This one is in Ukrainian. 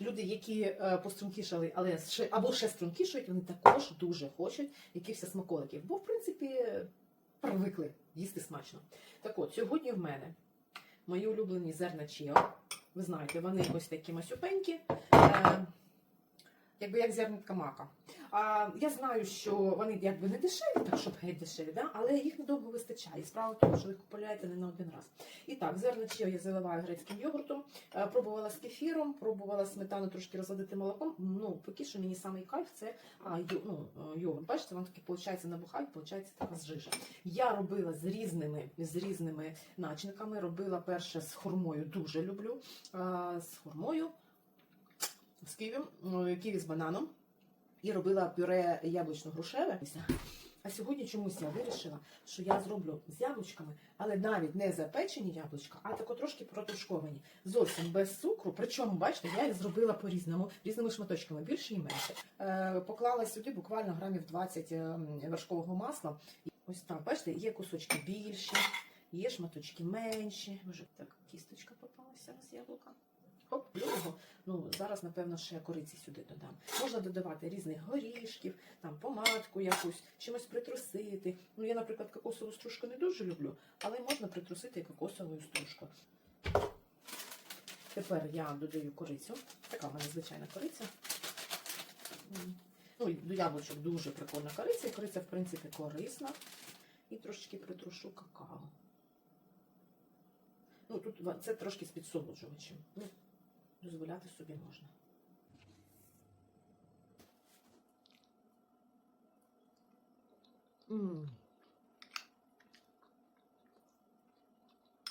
люди, які е, пострункішали, але або ще стрункішують, вони також дуже хочуть якихось смаколиків. Бо, в принципі, привикли їсти смачно. Так от, сьогодні в мене мої улюблені зерна чіо. Ви знаєте, вони ось такі масюпенькі. Е, Якби як зернятка мака. А, я знаю, що вони якби не дешеві, так щоб геть дешеві, да? але їх недовго вистачає. Справа в тому, що ви купуєте не на один раз. І так, зерна чіо я заливаю грецьким йогуртом, е, пробувала з кефіром, пробувала сметану трошки розводити молоком. Ну, поки що мені самий кайф це а, ну, е, йогурт. Бачите, воно таки виходить набухає, виходить така зжижа. Я робила з різними, з різними начинками. Робила перше з хурмою, дуже люблю. А, з хурмою, з ківі, е, ківі з бананом. І робила пюре яблучно-грушеве. А сьогодні чомусь я вирішила, що я зроблю з яблучками, але навіть не запечені яблучка, а тако трошки протушковані. Зовсім без цукру. Причому, бачите, я їх зробила по-різному, різними шматочками, більше і менше. Е, поклала сюди буквально грамів 20 е, вершкового масла. Ось так, бачите, є кусочки більші, є шматочки менші. Вже так, кісточка попалася з яблука. Оп. Ну, зараз, напевно, ще кориці сюди додам. Можна додавати різних горішків, там помадку якусь, чимось притрусити. Ну, я, наприклад, кокосову стружку не дуже люблю, але можна притрусити кокосовою стружкою. Тепер я додаю корицю. Така в мене звичайна кориця. Ну, до яблучок дуже прикольна кориця. І кориця, в принципі, корисна. І трошечки притрушу какао. Ну, тут це трошки з підсолоджувачем. Дозволяти собі можна. М.